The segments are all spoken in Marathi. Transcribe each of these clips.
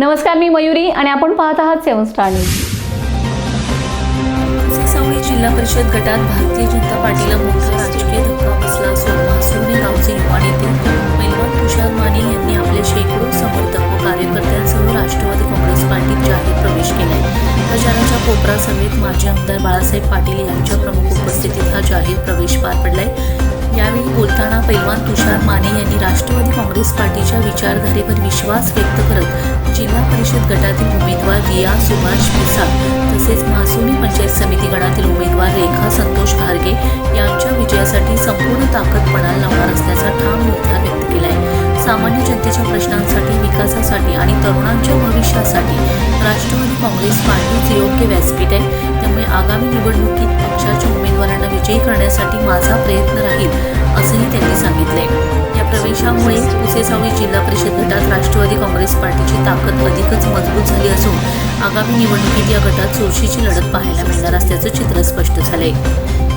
नमस्कार मी मयुरी आणि आपण पाहत आहात सेवन स्टार न्यूज. सावळी जिल्हा परिषद गटात भारतीय जनता पार्टीला मोठा राजकीय धक्का बसला असून मासुर्णे गावचे युवा नेते पैलवान तुषार माने यांनी आपले शेकडो समर्थक व कार्यकर्त्यांसह राष्ट्रवादी काँग्रेस पार्टीत जाहीर प्रवेश केलाय. प्रचाराच्या कोपरा समेत माजी आमदार बाळासाहेब पाटील यांच्या प्रमुख उपस्थितीत हा जाहीर प्रवेश पार पडलाय. यावेळी बोलताना पैलवान तुषार माने यांनी राष्ट्रवादी काँग्रेस पार्टीच्या विचारधारेवर विश्वास व्यक्त करत जिल्हा परिषद गटातील उमेदवार रिया सुभाष पिसाळ तसेच मासुमी पंचायत समिती गणातील उमेदवार रेखा संतोष घारगे यांच्या विजयासाठी संपूर्ण ताकद पणाला लावणार असल्याचा ठाम निर्धार व्यक्त केला आहे सामान्य जनतेच्या प्रश्नांसाठी विकासासाठी आणि तरुणांच्या भविष्यासाठी राष्ट्रवादी काँग्रेस पार्टीच योग्य व्यासपीठ आहे. त्यामुळे आगामी निवडणुकीत करण्यासाठी माझा प्रयत्न राहील असंही त्यांनी सांगितले या प्रवेशामुळे पुसेसावळी जिल्हा परिषद गटात राष्ट्रवादी काँग्रेस पार्टीची ताकद अधिकच मजबूत झाली असून आगामी निवडणुकीत या गटात चुरशीची लढत पाहायला मिळणार असल्याचं चित्र स्पष्ट झालंय.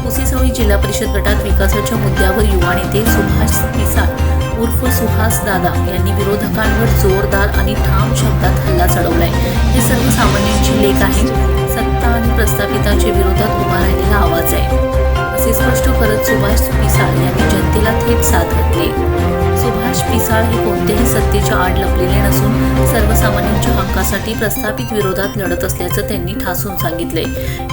पुसेसावळी जिल्हा परिषद गटात विकासाच्या मुद्द्यावर युवा नेते सुभाष पिसाळ उर्फ सुहास दादा यांनी विरोधकांवर जोरदार आणि ठाम शब्दात हल्ला चढवलाय. हे सर्वसामान्यांची लेख आहे. सत्ता आणि प्रस्थापितांच्या विरोधात उभा राहिलेला आवाज आहे. असे स्पष्ट करत सुभाष पिसाळ यांनी जनतेला थेट साथ घातली सुभाष पिसाळ हे कोणत्याही सत्तेच्या आड लपलेले नसून सर्वसामान्यांच्या हक्कासाठी प्रस्थापित विरोधात लढत असल्याचं त्यांनी ठासून सांगितले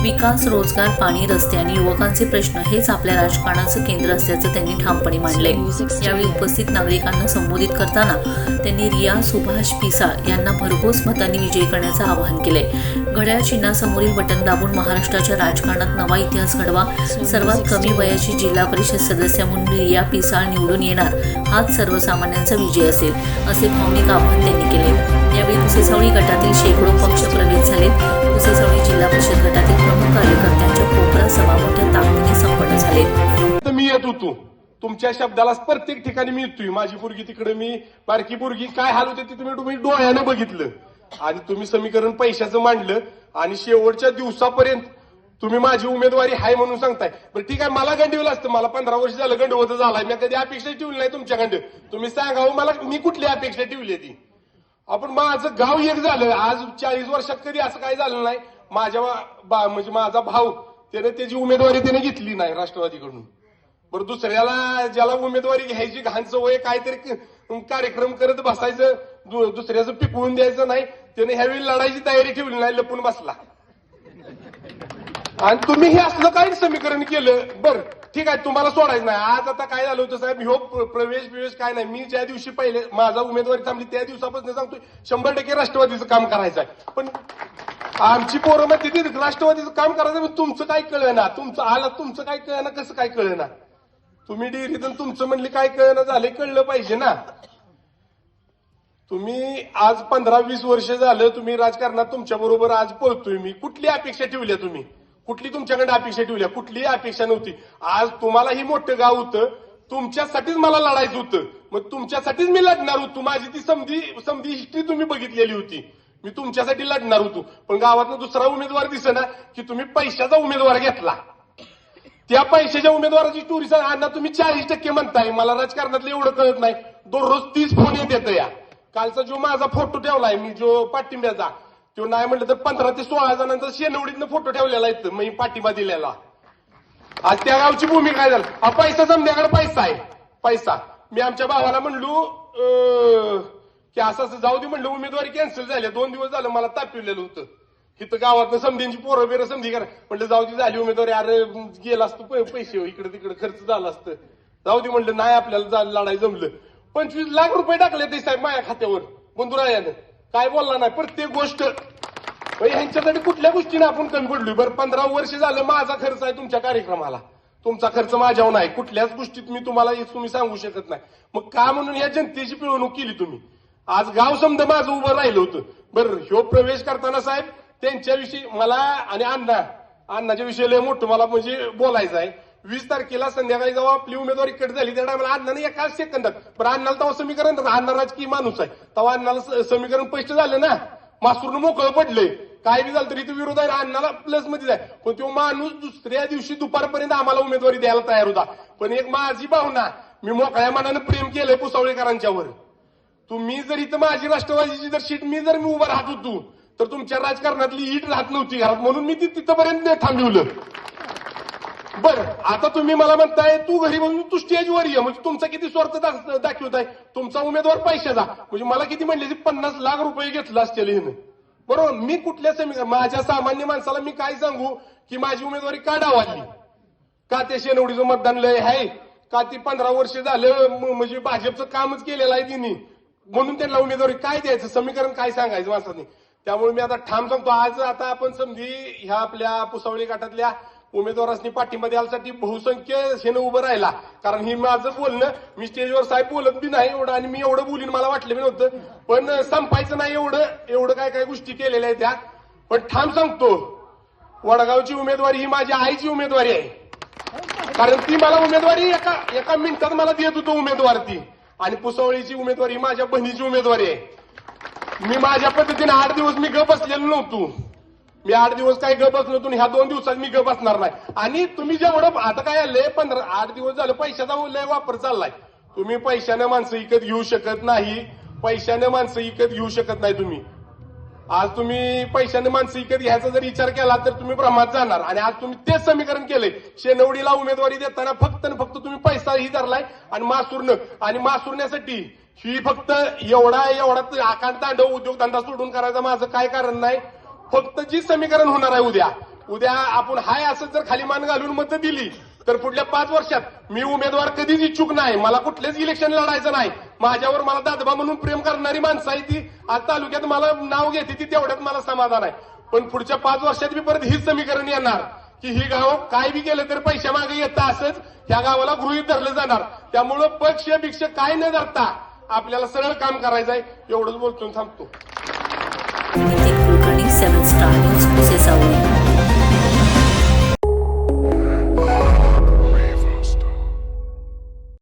विकास रोजगार पाणी रस्ते आणि युवकांचे प्रश्न हेच आपल्या राजकारणाचं केंद्र असल्याचं त्यांनी ठामपणे मांडले यावेळी उपस्थित नागरिकांना संबोधित करताना त्यांनी रिया सुभाष पिसाळ यांना भरघोस मतांनी विजयी करण्याचं आवाहन केले घड्याळ चिन्हासमोरील बटन दाबून महाराष्ट्राच्या राजकारणात नवा इतिहास घडवा. सर्वात कमी वयाची जिल्हा परिषद सदस्य म्हणून रिया पिसाळ निवडून येणार. हाच सर्वसामान्यांचा विजय असेल असे भावनिक आवाहन त्यांनी केले. यावेळी पुसेसावळी गटातील शेकडो पक्ष प्रवेश झाले पुसेसावळी जिल्हा परिषद गटातील प्रमुख कार्यकर्त्यांच्या कोपरा सभा मोठ्या ताकदीने संपन्न झाले. मी येत होतो. तुमच्या शब्दाला प्रत्येक ठिकाणी मी येतोय. माझी पोरगी तिकडे मी बारकी पोरगी काय हाल होते ते तुम्ही डोळ्यानं बघितलं. आणि तुम्ही समीकरण पैशाचं मांडलं. आणि शेवटच्या दिवसापर्यंत तुम्ही माझी उमेदवारी आहे म्हणून सांगताय. बरं ठीक आहे मला गंडीवलं असतं. मला पंधरा वर्ष झालं गंडवत झालाय. मी कधी अपेक्षा ठेवली नाही तुमच्याकडं तुम्ही सांगावं हो, मला मी कुठली अपेक्षा ठेवली ती? आपण माझं गाव एक झालं. आज चाळीस वर्षात कधी असं काय झालं नाही. माझ्या बा म्हणजे माझा भाऊ त्याने त्याची उमेदवारी त्याने घेतली नाही राष्ट्रवादीकडून. बरं दुसऱ्याला ज्याला उमेदवारी घ्यायची घाण सवय काहीतरी कार्यक्रम करत बसायचं दुसऱ्याचं पिकवून द्यायचं नाही. त्याने ह्यावेळी लढायची तयारी ठेवली नाही लपून बसला. आणि तुम्ही हे असलं काही समीकरण केलं बरं ठीक आहे तुम्हाला सोडायचं नाही. आज आता काय झालं होतं साहेब? ह्यो प्रवेश बिवेश काय नाही. मी ज्या दिवशी पहिले माझा उमेदवारी थांबली त्या दिवसापासून सांगतोय शंभर टक्के राष्ट्रवादीचं काम करायचं आहे पण आमची पोरं मग तिथे राष्ट्रवादीचं काम करायचं पण तुमचं काय कळलं ना तुमचं आलं तुमचं काय कळेना कसं काय कळलं तुम्ही डेअरीतून तुमचं म्हणले काय कळेना झाले कळलं पाहिजे ना. तुम्ही आज पंधरा वीस वर्ष झालं तुम्ही राजकारणात तुमच्या बरोबर आज पळतोय मी. कुठली अपेक्षा ठेवल्या तुम्ही? कुठली तुमच्याकडे अपेक्षा ठेवल्या? कुठलीही अपेक्षा नव्हती. आज तुम्हाला ही मोठं गाव होतं. तुमच्यासाठीच मला लढायचं होतं. मग तुमच्यासाठीच मी लढणार होतो. माझी ती समधी समधी हिस्ट्री तुम्ही बघितलेली होती. मी तुमच्यासाठी लढणार होतो. पण गावातनं दुसरा उमेदवार दिसेना की तुम्ही पैशाचा उमेदवार घेतला. त्या पैशाच्या उमेदवाराची टुरिस्ट अण्णा तुम्ही चाळीस टक्के म्हणताय. मला राजकारणातलं एवढं कळत नाही. दररोज तीस फोन येत या. कालचा जो माझा फोटो ठेवलाय मी जो पाठिंब्याचा तो नाही म्हटलं तर पंधरा ते सोळा जणांचा शेनवडीतनं फोटो ठेवलेला आहे मी पाठिंबा दिलेला. आज त्या गावची भूमी काय झाली? हा पैसा समजाकडे पैसा आहे. पैसा. मी आमच्या भावाला म्हणलो अं, की असं असं जाऊ दे म्हणलं उमेदवारी कॅन्सल झाली. दोन दिवस झालं मला तापिवलेलं होतं. इथं गावातनं समधींची पोरं बिरं समधी करा. म्हटलं जाऊ दे झाली उमेदवारी. अरे गेला असतं पैसे इकडे तिकडे खर्च झाला असतं. जाऊ दे म्हणलं नाही आपल्याला जा- लढाई जमलं. पंचवीस लाख रुपये टाकले ते साहेब माझ्या खात्यावर बंधुरायानं. काय बोलला नाही प्रत्येक गोष्ट. यांच्यासाठी ह्यांच्यासाठी कुठल्या गोष्टीने आपण कमी पडलोय? बरं पंधरा वर्ष झालं माझा खर्च आहे तुमच्या कार्यक्रमाला. तुमचा खर्च माझ्यावर नाही. कुठल्याच गोष्टीत मी तुम्हाला तुम्ही सांगू शकत नाही. मग का म्हणून या जनतेची पिळवणूक केली तुम्ही? आज गाव समजा माझं उभं राहिलं होतं. बरं ह्यो प्रवेश करताना साहेब त्यांच्याविषयी मला आणि अण्णा अण्णाच्या विषयी लय मोठं मला म्हणजे बोलायचं आहे. वीस तारखेला संध्याकाळी जेव्हा आपली उमेदवारी कट झाली त्या टायमाला अण्णाने एका सेकंदात पण अण्णाला तेव्हा समीकरण अण्णा राजकीय माणूस आहे. तेव्हा अण्णाला समीकरण पैसे झालं ना. मासूरनं मोकळं पडले काय बी झालं तरी तो विरोध आहे. अण्णाला प्लसमध्ये आहे. पण तो माणूस दुसऱ्या दिवशी दुपारपर्यंत आम्हाला उमेदवारी द्यायला तयार होता. पण एक माझी भावना मी मोकळ्या मनानं प्रेम केलंय पुसावळेकरांच्यावर तुम्ही जर इथं माझी राष्ट्रवादीची जर सीट मी जर मी उभा राहत होतो तर तुमच्या राजकारणातली ईट राहत नव्हती घरात. म्हणून मी ती तिथपर्यंत थांबवलं. बर आता तुम्ही मला म्हणताय तू घरी म्हणून तू स्टेजवर ये. म्हणजे तुमचा किती स्वार्थ दाख- दाखवताय तुमचा उमेदवार पैशाचा म्हणजे मला किती म्हणले पन्नास लाख रुपये घेतला असतील हिनं. बरोबर? मी कुठल्या माझ्या सामान्य माणसाला मी काय सांगू? की माझी उमेदवारी का डावाली का ते शेनवडीचं मतदान लय आहे का ती पंधरा वर्ष झालं म्हणजे भाजपचं कामच केलेलं आहे तिने? म्हणून त्यांना उमेदवारी काय द्यायचं? समीकरण काय सांगायचं माणसाने? त्यामुळे मी आता ठाम सांगतो. आज आता आपण समजी ह्या आपल्या पुसावळी गटातल्या उमेदवारांनी पाठिंबा द्यायसाठी बहुसंख्य शेनं उभं राहिला. कारण ही माझं बोलणं मी स्टेजवर साहेब बोलत बी नाही एवढं आणि मी एवढं बोलीन मला वाटलं बी नव्हतं. पण संपायचं नाही एवढं एवढं काय काय गोष्टी केलेल्या आहेत त्या. पण ठाम सांगतो वडगावची उमेदवारी ही माझ्या आईची उमेदवारी आहे. कारण ती मला उमेदवारी एका एका मिनिटात मला देत होतो उमेदवार ती आणि पुसवळीची उमेदवारी ही माझ्या बहिणीची उमेदवारी आहे. मी माझ्या पद्धतीने आठ दिवस मी गप बसलेलो नव्हतो. मी आठ दिवस काही ग बसलो तुम्ही ह्या दोन दिवसात मी ग बसणार नाही. आणि तुम्ही जेवढं आता काय आलंय पंधरा आठ दिवस झालं पैशाचा लय वापर चाललाय. तुम्ही पैशाने माणसं विकत घेऊ शकत नाही. पैशाने माणसं विकत घेऊ शकत नाही तुम्ही. आज तुम्ही पैशाने माणसं विकत घ्यायचा जर विचार केला तर तुम्ही भ्रमात जाणार. आणि आज तुम्ही तेच समीकरण केलंय. शेनवडीला उमेदवारी देताना फक्त आणि फक्त तुम्ही पैसा ही धरलाय आणि मासुरणं आणि मासुरण्यासाठी ही फक्त एवढा एवढा आकांत तांडव उद्योगधंदा सोडून करायचं माझं काय कारण नाही. फक्त जी समीकरण होणार आहे उद्या. उद्या आपण हाय असं जर खाली मान घालून मत दिली तर पुढल्या पाच वर्षात मी उमेदवार कधीच इच्छुक नाही. मला कुठलेच इलेक्शन लढायचं नाही. माझ्यावर मला दादबा म्हणून प्रेम करणारी माणसं आहे ती. आज तालुक्यात मला नाव घेते ती तेवढ्यात मला समाधान आहे. पण पुढच्या पाच वर्षात मी परत हीच समीकरण येणार. की ही गाव काय बी केलं तर पैशा मागे येतं असंच ह्या गावाला गृहित धरलं जाणार. त्यामुळं पक्ष भिक्ष काय न धरता आपल्याला सरळ काम करायचं आहे एवढंच बोलतो थांबतो. 7 Star News, você.